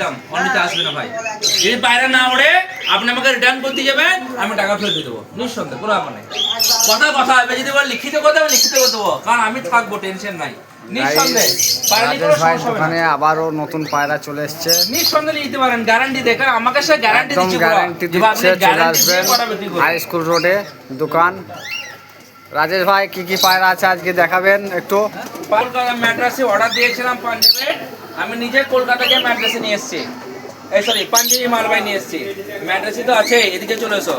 একদম অন্যতে আসবে না ভাই। যদি পায়রা না ওড়ে আপনি আমাকে রিটার্ন করতে যাবেন আমি টাকা ফেরত দিয়ে দেবো। নিঃসন্দেহ কোনো ব্যাপার নেই। কথা কথা হবে যদি বল লিখিত করতে হবে লিখিত করে দেবো। কারণ আমি থাকব টেনশন নাই। রাজেশ ভাই সমস্যা হবে দোকানে না আবারও নতুন পায়রা চলে এসছে। নিঃসন্দেহে নিতে পারেন গ্যারান্টি দেখে আমাকে সে গ্যারান্টি একদম গ্যারান্টি যে দিচ্ছে চলে আসবেন করা? বিক্রি করবেন। হাই স্কুল রোডে দোকান। রাজেশ ভাই কি কি পায়রা আছে আজকে দেখাবেন একটু? কলকাতা ম্যাড্রাসে অর্ডার দিয়েছিলাম পাঞ্জাবে আমি নিজে কলকাতা গিয়ে ম্যাড্রাসে নিয়ে এসেছি। এই সরি পাঞ্জাবি মালবাই নিয়ে এসেছি। ম্যাড্রাসে তো আছে এদিকে চলে এসো।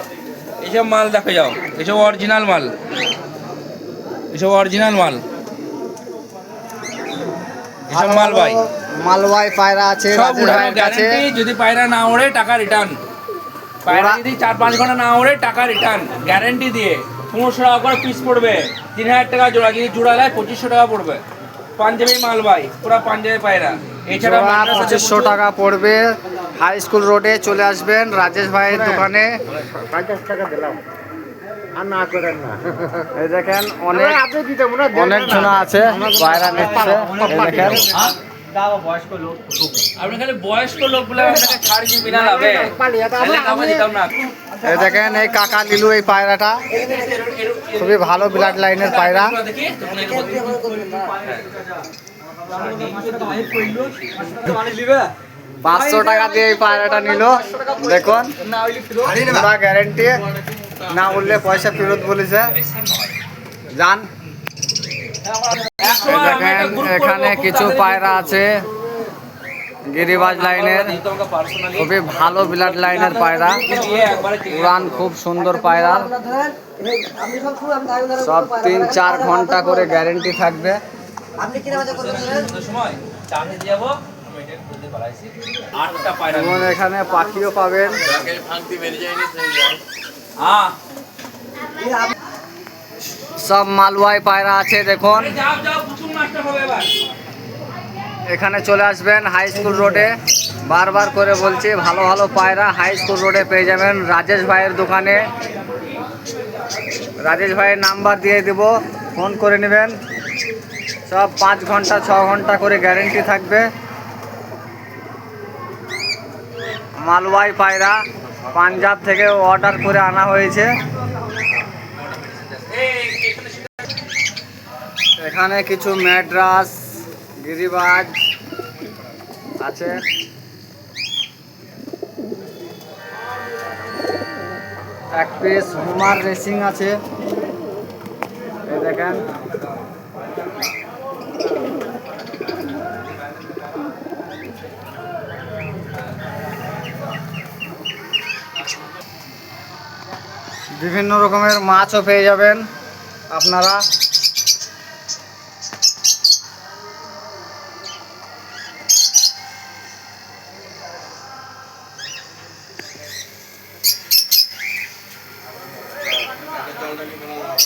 এইসব মাল দেখে যাও এসব অরিজিনাল মাল। এসব অরিজিনাল মাল। এসব মালবাই। মালবাই পায়রা আছে গ্যারান্টি যদি পায়রা না ওড়ে টাকা রিটার্ন পায়রা যদি চার পাঁচ ঘণ্টা না ওড়ে টাকা রিটার্ন গ্যারান্টি দিয়ে। পনেরোশো টাকা করে পিস পড়বে। তিন হাজার টাকা জোড়া যদি জোড়া দেয় পঁচিশশো টাকা পড়বে। পাঞ্জাবি মাল মালবাই পুরো পাঞ্জাবি পায়রা। জোড়া পঁচিশশো টাকা পড়বে। হাই স্কুল রোডে চলে আসবেন রাজেশ ভাইয়ের দোকানে। পঞ্চাশ টাকা দিলাম। আর না করেন না। এই দেখেন অনেক হয় অনেক জনা আছে নিচ্ছে। দেখেন। হ্যাঁ? আপনি খালি বয়স্ক লোক আপনাকে ছাড় কি বিনা লাভে। দিতাম না। এই দেখেন এই কাকা লিলু এই পায়রাটা। খুবই ভালো ব্লাড লাইনের পায়রা। পাঁচশো টাকা দিয়ে এই পায়রাটা নিল। দেখুন পুরা গ্যারেন্টি না উঠলে পয়সা ফেরত বলেছে। যান। দেখেন এখানে কিছু পায়রা আছে। গিরিবাজ লাইনের। খুবই ভালো ব্লাড লাইনের পায়রা। উড়ান খুব সুন্দর পায়রা। সব তিন চার ঘণ্টা করে গ্যারেন্টি থাকবে। এবং এখানে পাখিও পাবেন। সব মালওয়াই পায়রা আছে দেখুন। এখানে চলে আসবেন হাই স্কুল রোডে বারবার করে বলছি, ভালো ভালো পায়রা হাই স্কুল রোডে পেয়ে যাবেন। রাজেশ ভাইয়ের দোকানে। রাজেশ ভাইয়ের নাম্বার দিয়ে দেব ফোন করে নেবেন। সব পাঁচ ঘণ্টা, ছ ঘণ্টা করে গ্যারেন্টি থাকবে। মালওয়াই পায়রা পাঞ্জাব থেকে অর্ডার করে আনা হয়েছে। এখানে কিছু ম্যাড্রাস গিরিবাজ আছে। এক পিস হুমার রেসিং আছে। দেখেন। বিভিন্ন রকমের মাছও পেয়ে যাবেন আপনারা। Ангелина Мунова.